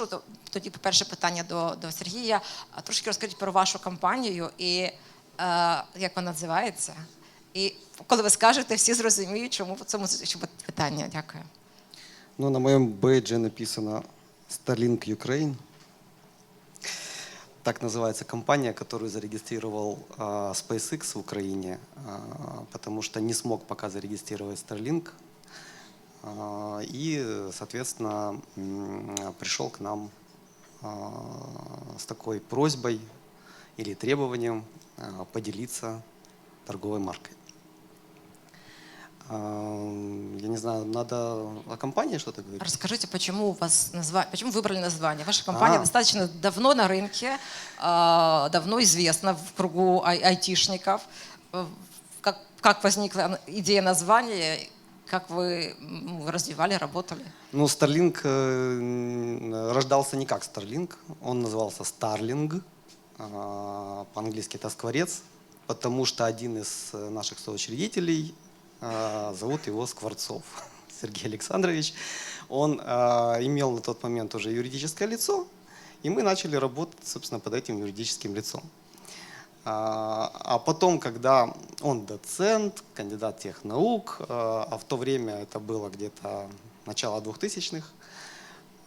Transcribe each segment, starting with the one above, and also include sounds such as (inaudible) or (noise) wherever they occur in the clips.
Прошу то- тоді перше питання до, до Сергія. Трошки розкажіть про вашу компанію і е, як вона називається. І коли ви скажете, всі зрозуміють, чому в цьому питання. Дякую. Ну, на моем бейджи написано Starlink Ukraine. Так называется компания, которую зарегистрировал SpaceX в Украине, а, потому что не смог пока зарегистрировать Starlink. А, и, соответственно, пришел к нам а, с такой просьбой или требованием а, поделиться торговой маркой. Я не знаю, надо о компании что-то говорить? Расскажите, почему у вас назва... почему выбрали название? Ваша компания А. достаточно давно на рынке, давно известна в кругу ай- айтишников. Э, Как, как возникла идея названия? Как вы развивали, работали? Ну, Starlink э, рождался не как Starlink, он назывался Starling, а, по-английски это скворец, потому что один из э, наших соучредителей, а, зовут его Скворцов (laughs) Сергей Александрович, он имел на тот момент уже юридическое лицо, и мы начали работать, собственно, под этим юридическим лицом. А а потом, когда он доцент, кандидат технаук, а а в то время это было где-то начало 2000-х,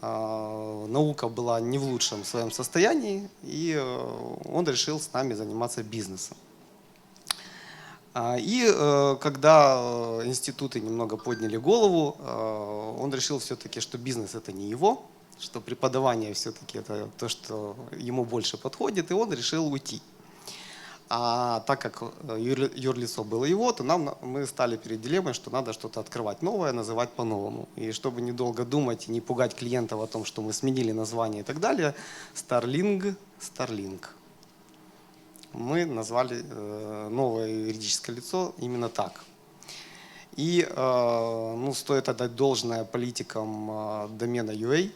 а, наука была не в лучшем своем состоянии, и э, он решил с нами заниматься бизнесом. И э, когда э, институты немного подняли голову, он решил все-таки, что бизнес это не его, что преподавание все-таки это то, что ему больше подходит, и он решил уйти. А так как э, юр- юрлицо было его, то нам, на- мы стали перед дилеммой, что надо что-то открывать новое, называть по-новому. И чтобы недолго думать и не пугать клиентов о том, что мы сменили название и так далее, Starling, Starlink. Мы назвали э, новое юридическое лицо именно так. И э, ну, стоит отдать должное политикам домена UA.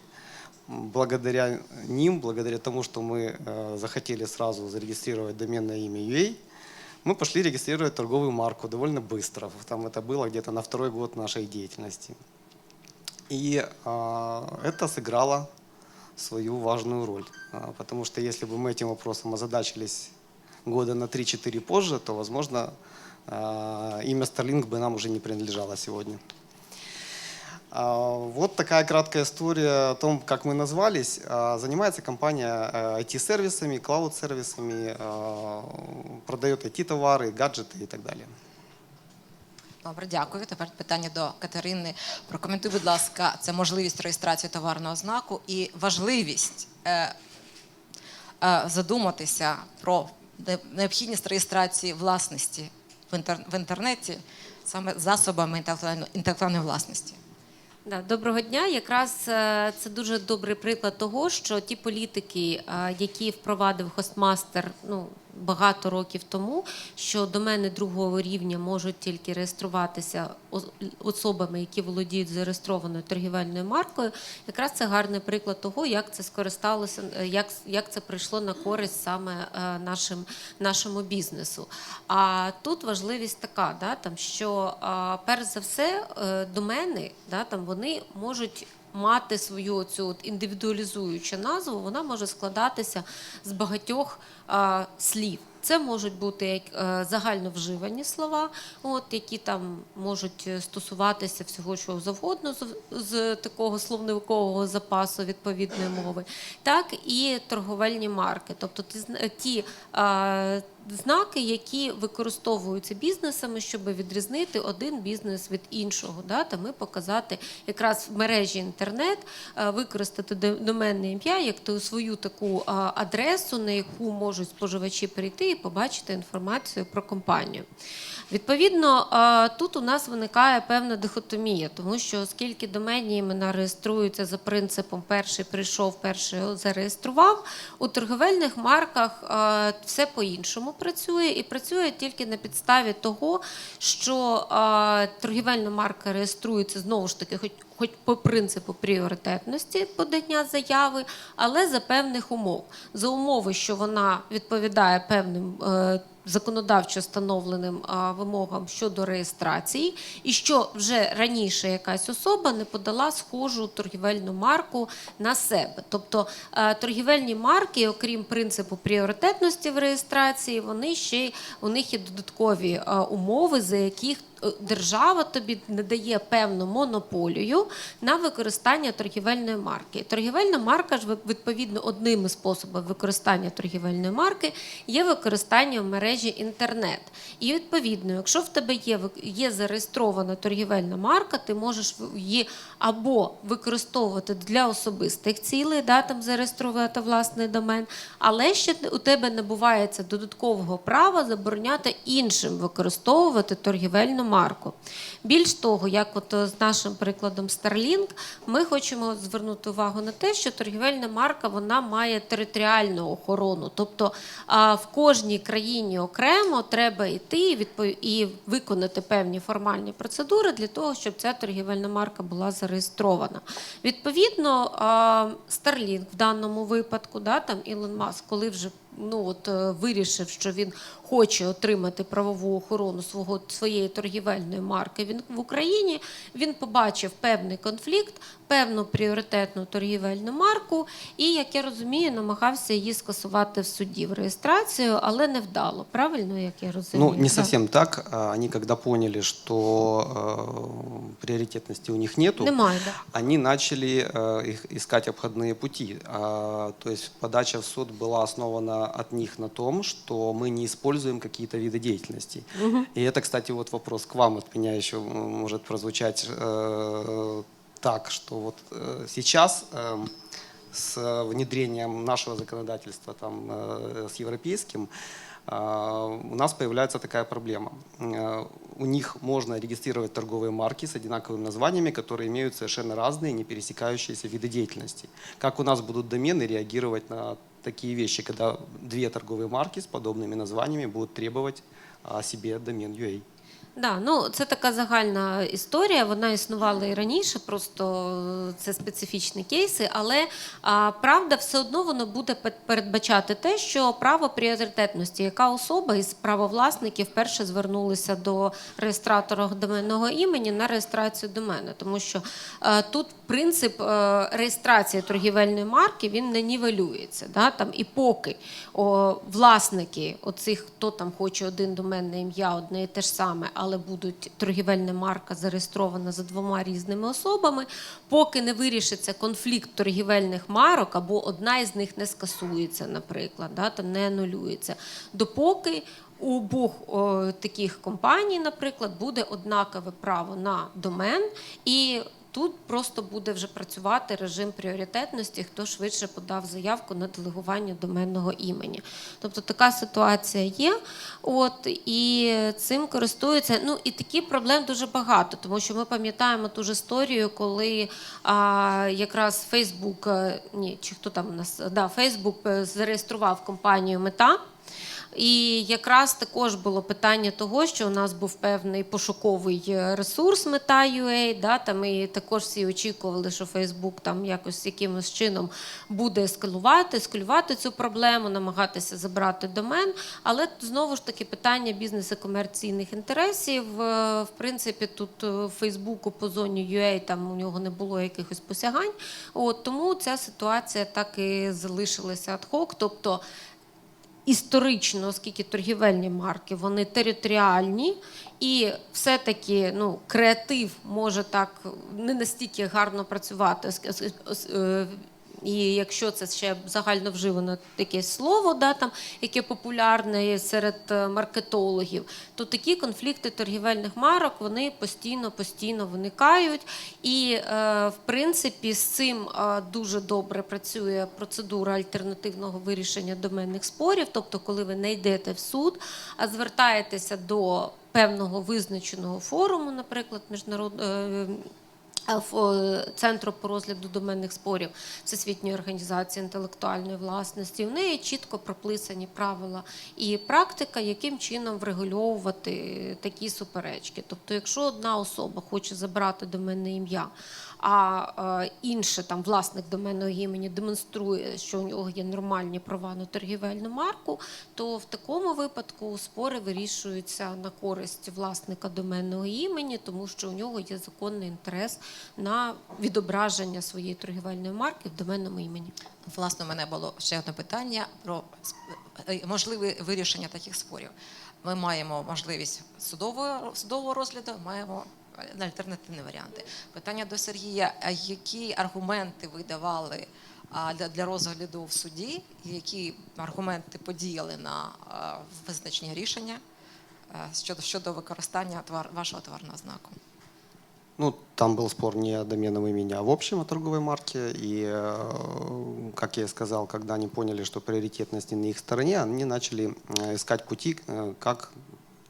Благодаря ним, благодаря тому, что мы э, захотели сразу зарегистрировать доменное имя UA, мы пошли регистрировать торговую марку довольно быстро. Там это было где-то на второй год нашей деятельности. И э, это сыграло свою важную роль. А, Потому что если бы мы этим вопросом озадачились года на 3-4 позже, то, возможно, а, имя Starlink бы нам уже не принадлежало сегодня. А, Вот такая краткая история о том, как мы назвались. А, Занимается компания э, IT-сервисами, клауд-сервисами, а, продает IT-товары, гаджеты и так далее. Добре, дякую. Тепер питання до Катерини. Прокоментуй, будь ласка, це можливість реєстрації товарного знаку і важливість е, е, задуматися про не- необхідність реєстрації власності в, інтер, в інтернеті саме засобами інтелектуальної, інтелектуальної власності. Доброго дня. Якраз е, це дуже добрий приклад того, що ті політики, е, які впровадив хостмастер ну, багато років тому, що домени другого рівня можуть тільки реєструватися ос- особами, які володіють зареєстрованою торгівельною маркою. Якраз це гарний приклад того, як це скористалося, е, як, як це прийшло на користь саме е, нашим, нашому бізнесу. А тут важливість така, да, там, що перш за все е, домени, да, там, вони можуть мати свою цю індивідуалізуючу назву, вона може складатися з багатьох а, слів. Це можуть бути як е, загальновживані слова, от, які там можуть е, стосуватися всього чого завгодно з, такого словникового запасу відповідної мови, так і торговельні марки, тобто ті, ті знаки, які використовуються бізнесами, щоб відрізнити один бізнес від іншого. Да? Та ми показати якраз в мережі інтернет, е, використати до- доменне ім'я як ту свою таку адресу, на яку можуть споживачі прийти і побачити інформацію про компанію. Відповідно, тут у нас виникає певна дихотомія, тому що оскільки доменні імена реєструються за принципом перший прийшов, перший зареєстрував, у торговельних марках все по-іншому працює і працює тільки на підставі того, що торгівельна марка реєструється знову ж таки, хоч по принципу пріоритетності подання заяви, але за певних умов. За умови, що вона відповідає певним е, законодавчо встановленим а, вимогам щодо реєстрації, і що вже раніше якась особа не подала схожу торгівельну марку на себе. Тобто е, торгівельні марки, окрім принципу пріоритетності в реєстрації, вони ще у них є додаткові е, умови, за яких е, держава тобі надає певну монополію на використання торгівельної марки. Торгівельна марка ж відповідно одним із способів використання торгівельної марки є використання в мережі інтернет. І відповідно, якщо в тебе є, є зареєстрована торгівельна марка, ти можеш її або використовувати для особистих цілей, да, там зареєструвати власний домен, але ще у тебе набувається додаткового права забороняти іншим використовувати торгівельну марку. Більш того, як от е, з нашим прикладом Starlink, ми хочемо звернути увагу на те, що торгівельна марка вона має територіальну охорону. Тобто в кожній країні окремо треба йти і виконати певні формальні процедури для того, щоб ця торгівельна марка була зареєстрована. Відповідно, Starlink в даному випадку, да, там Ілон Маск, коли вже ну от е, вирішив, що він хоче отримати правову охорону свого своєї торгівельної марки. Він в Україні він побачив певний конфлікт, певну пріоритетну торгівельну марку, і як я розумію, намагався її скасувати в суді в реєстрацію, але не вдало. Правильно, як я розумію? Ну, не Да. совсем так. А, Они когда поняли, что э, приоритетности у них нету, Немає, да. они начали э, их искать обходные пути. А, то есть подача в суд была основана От них на том, что мы не используем какие-то виды деятельности. И это, кстати, вот вопрос к вам от меня еще может прозвучать э, так, что вот э, сейчас эм, с внедрением нашего законодательства там, э, с европейским, э, у нас появляется такая проблема. Э, У них можно регистрировать торговые марки с одинаковыми названиями, которые имеют совершенно разные, не пересекающиеся виды деятельности. Как у нас будут домены реагировать на такие вещи, когда две торговые марки с подобными названиями будут требовать себе домен UA? Да, ну це така загальна історія. Вона існувала і раніше, просто е, це специфічні кейси. Але а, правда, все одно воно буде передбачати те, що право пріоритетності, яка особа із правовласників вперше звернулися до реєстратора доменного імені на реєстрацію домена, тому що е, тут принцип е, реєстрації торгівельної марки він не нівелюється. Да? Там і поки о, власники оцих, хто там хоче один доменне ім'я, одне і те ж саме, але будуть торгівельна марка зареєстрована за двома різними особами, поки не вирішиться конфлікт торгівельних марок, або одна із них не скасується, наприклад, да? та не анулюється, допоки. У обох таких компаній, наприклад, буде однакове право на домен, і тут просто буде вже працювати режим пріоритетності, хто швидше подав заявку на делегування доменного імені. Тобто така ситуація є. От і цим користуються. Ну і таких проблем дуже багато, тому що ми пам'ятаємо ту ж історію, коли а, якраз Фейсбук, ні, чи хто там у нас да, Фейсбук е, зареєстрував компанію Мета. І якраз також було питання того, що у нас був певний пошуковий е, ресурс мета.ua, да, там і також всі очікували, що Фейсбук там якось якимось чином буде ескалувати, ескалювати цю проблему, намагатися забрати домен. Але знову ж таки питання бізнесу комерційних інтересів. е, В принципі, тут е, Фейсбуку по зоні UA там у нього не було якихось посягань. От тому ця ситуація так і залишилася адхок. Тобто історично, оскільки торгівельні марки вони територіальні, і все-таки ну, креатив може так не настільки гарно працювати. І якщо це ще загально вживане якесь слово, да, там, яке популярне серед е, маркетологів, то такі конфлікти торгівельних марок вони постійно постійно виникають. І е, в принципі з цим е, дуже добре працює процедура альтернативного вирішення доменних спорів. Тобто, коли ви не йдете в суд, а звертаєтеся до певного визначеного форуму, наприклад, міжнародного. Центру по розгляду доменних спорів Всесвітньої організації інтелектуальної власності. В неї чітко прописані правила і практика, яким чином врегульовувати такі суперечки. Тобто, якщо одна особа хоче забрати доменне ім'я, а інше там власник доменного імені демонструє, що у нього є нормальні права на торгівельну марку, то в такому випадку спори вирішуються на користь власника доменного імені, тому що у нього є законний інтерес на відображення своєї торгівельної марки в доменному імені. Власне, у мене було ще одне питання про е, можливе вирішення таких спорів. Ми маємо можливість судового, судового розгляду, маємо е, альтернативні варіанти. Питання до Сергія: які аргументи ви давали для, розгляду в суді, які аргументи подіяли на визначення рішення е, щодо, щодо використання вашого товарного знаку? Ну, там был спор не о доменном имени, а в общем о торговой марке. И, э, как я и сказал, когда они поняли, что приоритетность не на их стороне, они начали э, искать пути, э, как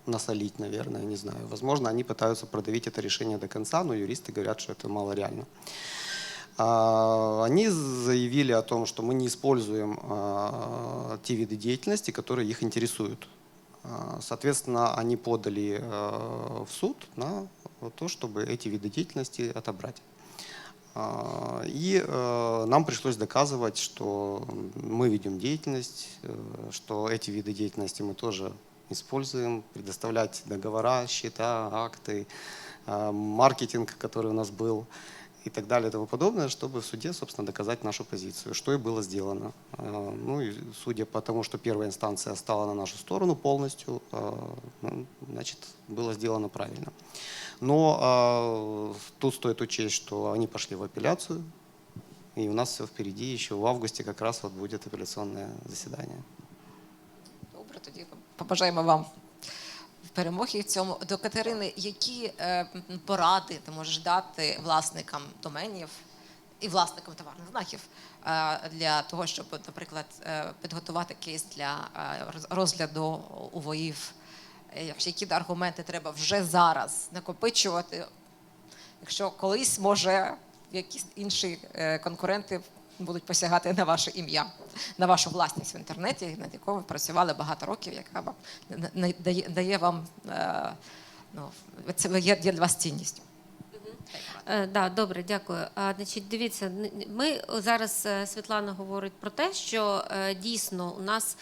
насолить, наверное, не знаю. Возможно, они пытаются продавить это решение до конца, но юристы говорят, что это мало реально. А, Они заявили о том, что мы не используем те виды деятельности, которые их интересуют. Соответственно, они подали в суд на то, чтобы эти виды деятельности отобрать. А, И э, нам пришлось доказывать, что мы ведем деятельность, э, что эти виды деятельности мы тоже используем, предоставлять договора, счета, акты, э, маркетинг, который у нас был и так далее и тому подобное, чтобы в суде, собственно, доказать нашу позицию, что и было сделано. Ну и судя по тому, что первая инстанция стала на нашу сторону полностью, ну, значит, было сделано правильно. Но э, тут стоит учесть, что они пошли в апелляцию, и у нас все впереди, еще в августе как раз вот будет апелляционное заседание. Добре, тоді побажаємо вам перемоги в цьому. До Катерини, які е, поради ти можеш дати власникам доменів і власникам товарних знаків е, для того, щоб, наприклад, е, підготувати кейс для е, розгляду УВОїв? Е, якщо- Які аргументи треба вже зараз накопичувати, якщо колись може якісь інші е, конкуренти будуть посягати на ваше ім'я, на вашу власність в інтернеті, над якою ви працювали багато років, яка вам дає вам е, ну, це є для вас цінністю. Е, да, добре, дякую. Значить, дивіться, ми зараз е, Світлана говорить про те, що е, дійсно у нас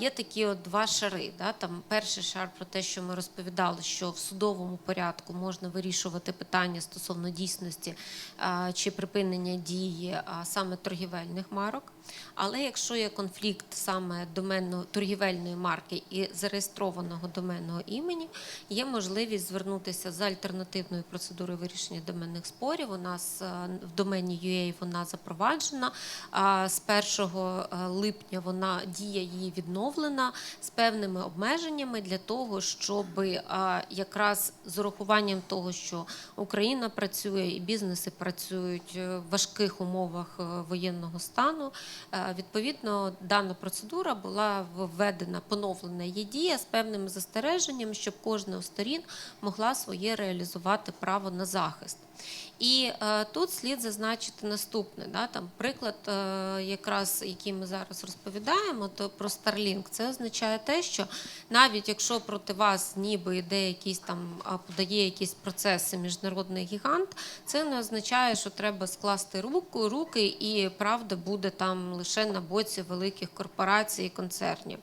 є такі от два шари. Да? Там перший шар про те, що ми розповідали, що в судовому порядку можна вирішувати питання стосовно дійсності чи припинення дії саме торгівельних марок. Але якщо є конфлікт саме доменної торгівельної марки і зареєстрованого доменного імені, є можливість звернутися за альтернативною процедурою вирішення доменних спорів. У нас е, в домені UA вона запроваджена. а З 1 липня вона дія її відновлена з певними обмеженнями для того, щоб якраз з урахуванням того, що Україна працює і бізнеси працюють е, в важких умовах е, воєнного стану. Е, Відповідно, дана процедура була введена, поновлена її дія з певним застереженням, щоб кожна з сторін могла своє реалізувати право на захист. І е, тут слід зазначити наступне. Да, там приклад, е, якраз який ми зараз розповідаємо, то про Starlink. Це означає те, що навіть якщо проти вас ніби йде якийсь там подає якісь процеси міжнародний гігант, це не означає, що треба скласти руку, руки, і правда буде там лише на боці великих корпорацій і концернів.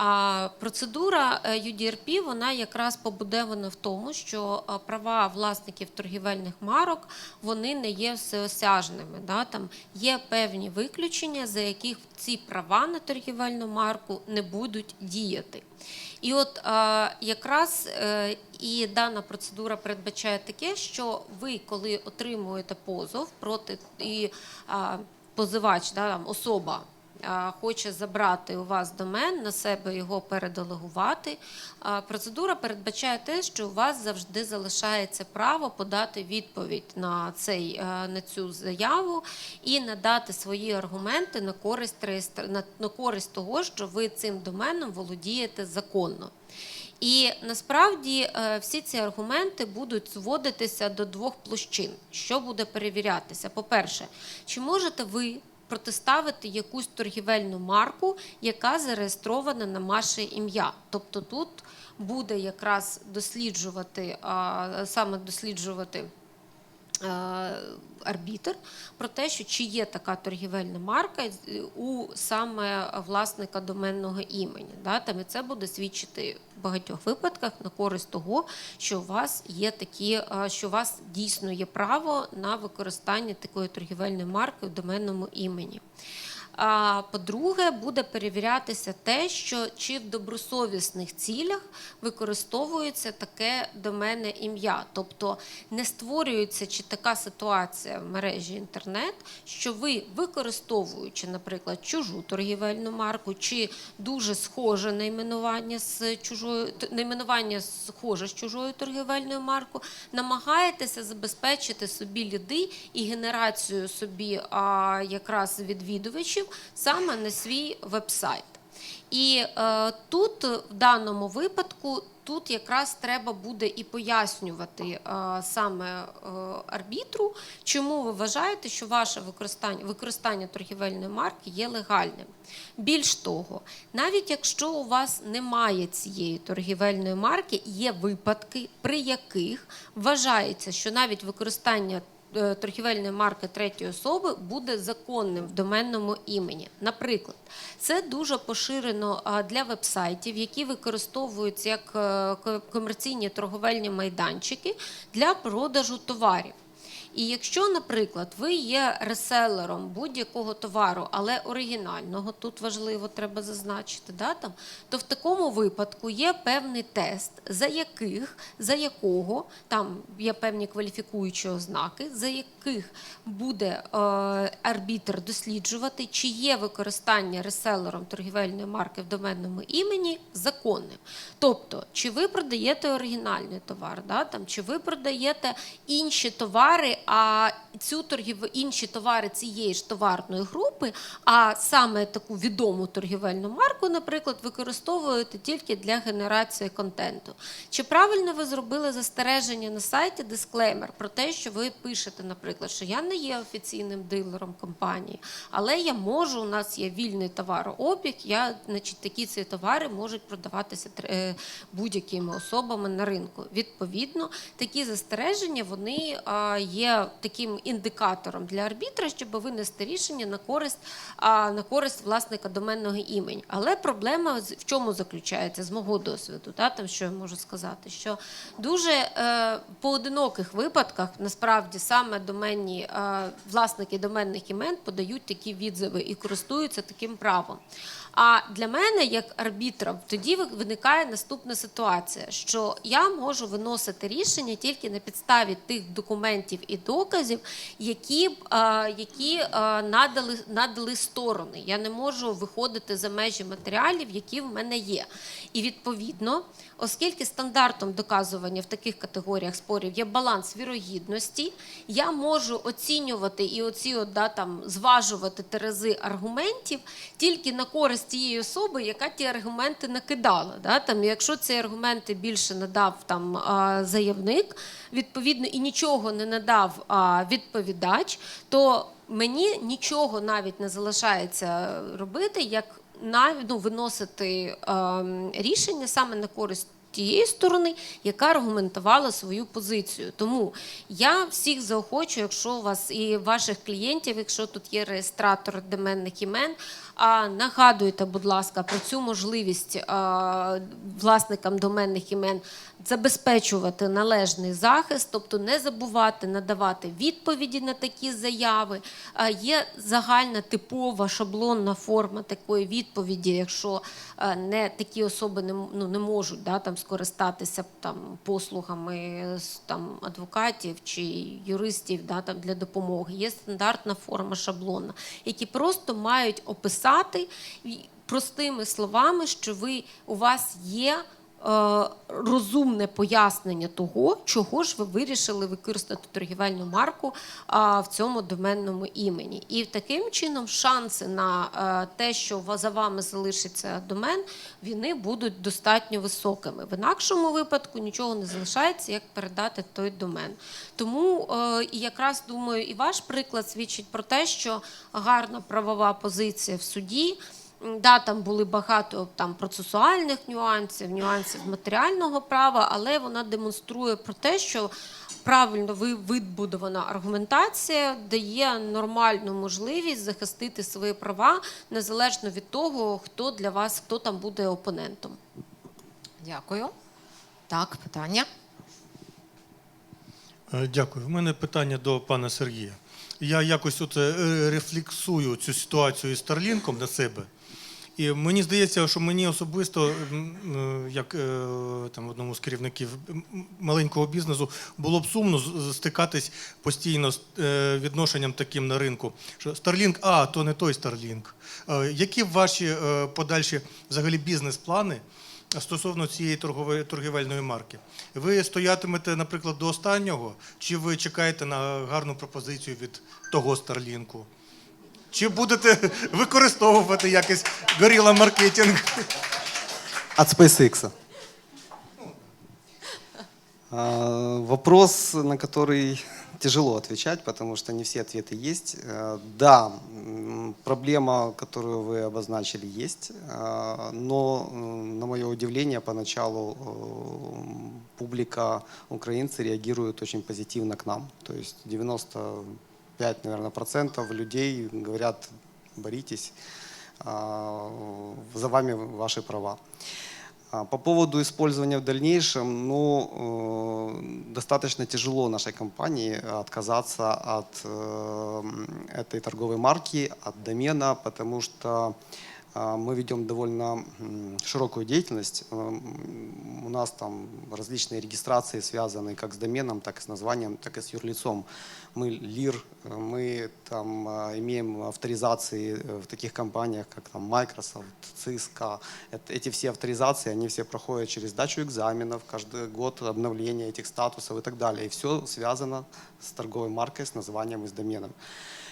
А процедура е, UDRP, вона якраз побудована в тому, що е, права власників торгівельних марок вони не є всеосяжними. Да? Там є певні виключення, за яких ці права на торгівельну марку не будуть діяти. І от е, якраз і дана процедура передбачає таке, що ви, коли отримуєте позов проти і позивач, да, там, особа хоче забрати у вас домен, на себе його переделегувати. Процедура передбачає те, що у вас завжди залишається право подати відповідь на, цей, на цю заяву і надати свої аргументи на користь, на, користь того, що ви цим доменом володієте законно. І насправді е, всі ці аргументи будуть зводитися до двох площин. Що буде перевірятися? По-перше, чи можете ви протиставити якусь торгівельну марку, яка зареєстрована на ваше ім'я? Тобто тут буде якраз досліджувати саме досліджувати арбітр про те, що чи є така торгівельна марка е, у саме власника доменного імені. Да? Там і це буде свідчити в багатьох випадках на користь того, що у вас є такі, е, що у вас дійсно є право на використання такої торгівельної марки в доменному імені. А по-друге, буде перевірятися те, що чи в добросовісних цілях використовується таке доменне ім'я, тобто не створюється чи така ситуація в мережі інтернет, що ви використовуючи, наприклад, чужу торгівельну марку, чи дуже схоже найменування з чужою найменування схоже з чужою торгівельною маркою, намагаєтеся забезпечити собі ліди і генерацію собі а, якраз відвідувачів саме на свій веб-сайт. І е, тут в даному випадку тут якраз треба буде і пояснювати е, саме е, арбітру, чому ви вважаєте, що ваше використання, використання торгівельної марки є легальним. Більш того, навіть якщо у вас немає цієї торгівельної марки, є випадки, при яких вважається, що навіть використання торгівельної марки третьої особи буде законним в доменному імені. Наприклад, це дуже поширено для вебсайтів, які використовуються як е, комерційні торговельні майданчики для продажу товарів. І якщо, наприклад, ви є реселером будь-якого товару, але оригінального, тут важливо треба зазначити, да, там, то в такому випадку є певний тест, за яких, за якого там є певні кваліфікуючі ознаки, за яких буде е, арбітр досліджувати, чи є використання реселером торгівельної марки в доменному імені законним. Тобто, чи ви продаєте оригінальний товар, да, там, чи ви продаєте інші товари, а цю торгів... інші товари цієї ж товарної групи, а саме таку відому торгівельну марку, наприклад, використовуєте тільки для генерації контенту. Чи правильно ви зробили застереження на сайті дисклеймер про те, що ви пишете, наприклад, що я не є офіційним дилером компанії, але я можу, у нас є вільний товарообіг, я, значить, такі ці товари можуть продаватися е, будь-якими особами на ринку. Відповідно, такі застереження вони а, таким індикатором для арбітра, щоб винести рішення на користь на користь власника доменного імені. Але проблема в чому заключається з мого досвіду, та, там, що я можу сказати, що дуже е, поодиноких випадках насправді саме доменні е, власники доменних імен подають такі відзиви і користуються таким правом. А для мене, як арбітра, тоді виникає наступна ситуація, що я можу виносити рішення тільки на підставі тих документів і доказів, які, які надали, надали сторони. Я не можу виходити за межі матеріалів, які в мене є. І відповідно, оскільки стандартом доказування в таких категоріях спорів є баланс вірогідності, я можу оцінювати і оці от, да, там, зважувати терези аргументів тільки на користь тієї особи, яка ті аргументи накидала. Да? Там, якщо ці аргументи більше надав там, заявник, відповідно, і нічого не надав а, відповідач, то мені нічого навіть не залишається робити, як на, ну, виносити ем, рішення саме на користь тієї сторони, яка аргументувала свою позицію. Тому я всіх заохочую, якщо у вас і ваших клієнтів, якщо тут є реєстратор доменних імен, а нагадуйте, будь ласка, про цю можливість а, власникам доменних імен забезпечувати належний захист, тобто не забувати надавати відповіді на такі заяви. А, Є загальна типова шаблонна форма такої відповіді, якщо е, не такі особи не, ну, не можуть да, там, скористатися там, послугами там, адвокатів чи юристів да, там, для допомоги. Є стандартна форма шаблонна, які просто мають описати і- простими словами, що ви, у вас є розумне пояснення того, чого ж ви вирішили використати торгівельну марку в цьому доменному імені. І таким чином шанси на е, те, що за вами залишиться домен, вони будуть достатньо високими. В інакшому випадку нічого не залишається, як передати той домен. Тому е, і якраз думаю, і ваш приклад свідчить про те, що гарна правова позиція в суді Да, там були багато там процесуальних нюансів, нюансів матеріального права, але вона демонструє про те, що правильно вибудована аргументація дає нормальну можливість захистити свої права незалежно від того, хто для вас, хто там буде опонентом. Дякую. Так, питання. Е, Дякую. У мене питання до пана Сергія. Я якось от е, рефлексую цю ситуацію із Старлінком на себе. І мені здається, що мені особисто, як е, там одному з керівників маленького бізнесу, було б сумно стикатись постійно з е, відношенням таким на ринку. Що Starlink, а то не той Starlink. Е, Які ваші подальші взагалі бізнес-плани стосовно цієї торгівельної марки? Ви стоятимете, наприклад, до останнього, чи ви чекаєте на гарну пропозицію від того Старлінку? Чи будете використовувати якийсь горіла маркетинг? От SpaceX. А, Вопрос, на который тяжело отвечать, потому что не все ответы есть. Э, Да, м, проблема, которую вы обозначили, есть, а, но, м, на мое удивление, поначалу э, публика, украинцы реагируют очень позитивно к нам. То есть 95, наверное, процентов людей говорят, боритесь, а, за вами ваши права. А, По поводу использования в дальнейшем, ну, э, достаточно тяжело нашей компании отказаться от э, этой торговой марки, от домена, потому что мы ведем довольно м, широкую деятельность. М, У нас там различные регистрации связаны как с доменом, так и с названием, так и с юрлицом. Мы ЛИР, э, мы там а, имеем авторизации э, в таких компаниях, как там Microsoft, ЦСКА. Это- Эти все авторизации, они все проходят через дачу экзаменов, каждый год обновление этих статусов и так далее. И все связано с торговой маркой, с названием и с доменом.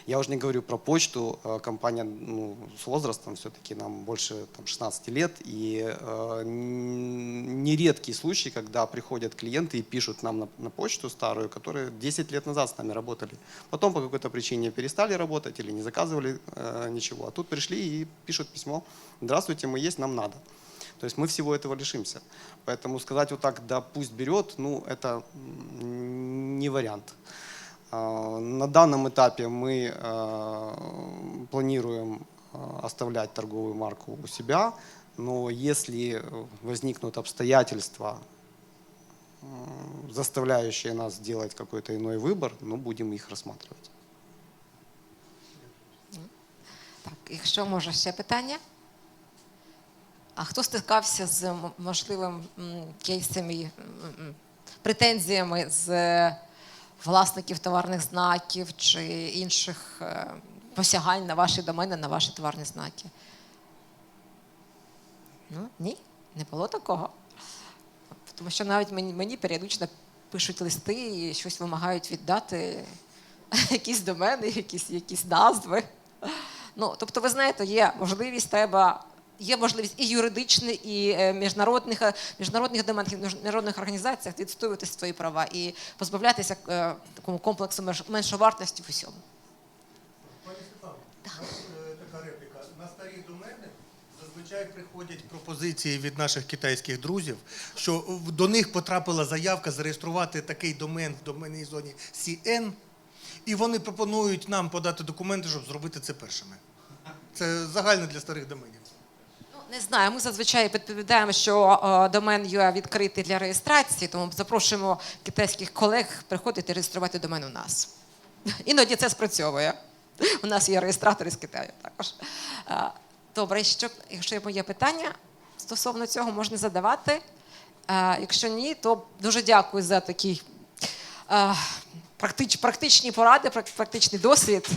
Я уже не говорю про почту. Э, Компания ну, с возрастом все-таки нам больше там, 16 лет. И э, н- нередкий случай, когда приходят клиенты и пишут нам на, на почту старую, которые 10 лет назад с нами работали. Потом по какой-то причине перестали работать или не заказывали э, ничего. А тут пришли и пишут письмо. Здравствуйте, мы есть, нам надо. То есть мы всего этого лишимся. Поэтому сказать вот так, да пусть берет, ну это не вариант. А, На данном этапе мы э, планируем э, оставлять торговую марку у себя, но если э, возникнут обстоятельства, э, заставляющие нас сделать какой-то иной выбор, ну, будем их рассматривать. Так, якщо може ще питання. А хто стикався з м- можливим м, кейсами, м, м, претензіями з е, власників товарних знаків чи інших е, посягань на ваші домени, на ваші товарні знаки? Ну, ні, не було такого. Тому що навіть мені, мені періодично пишуть листи і щось вимагають віддати, (laughs) якісь домени, якісь, якісь назви. Ну, тобто, ви знаєте, є можливість, треба. Є можливість і юридичних, і е, міжнародних, е, міжнародних і міжнародних організаціях відстоювати свої права і позбавлятися е, такому комплексу меншовартості в усьому. Пані е, така репліка. На старі домени зазвичай приходять пропозиції від наших китайських друзів, що до них потрапила заявка зареєструвати такий домен в доменній зоні CN, і вони пропонують нам подати документи, щоб зробити це першими. Це загально для старих доменів. Не знаю, ми зазвичай відповідаємо, що е, домен UA відкритий для реєстрації, тому запрошуємо китайських колег приходити реєструвати домен у нас. Іноді це спрацьовує. У нас є реєстратори з Китаю також. Е, Добре, що, якщо є питання стосовно цього, можна задавати. Е, Якщо ні, то дуже дякую за такі практич, практичні поради, прак- практичний досвід.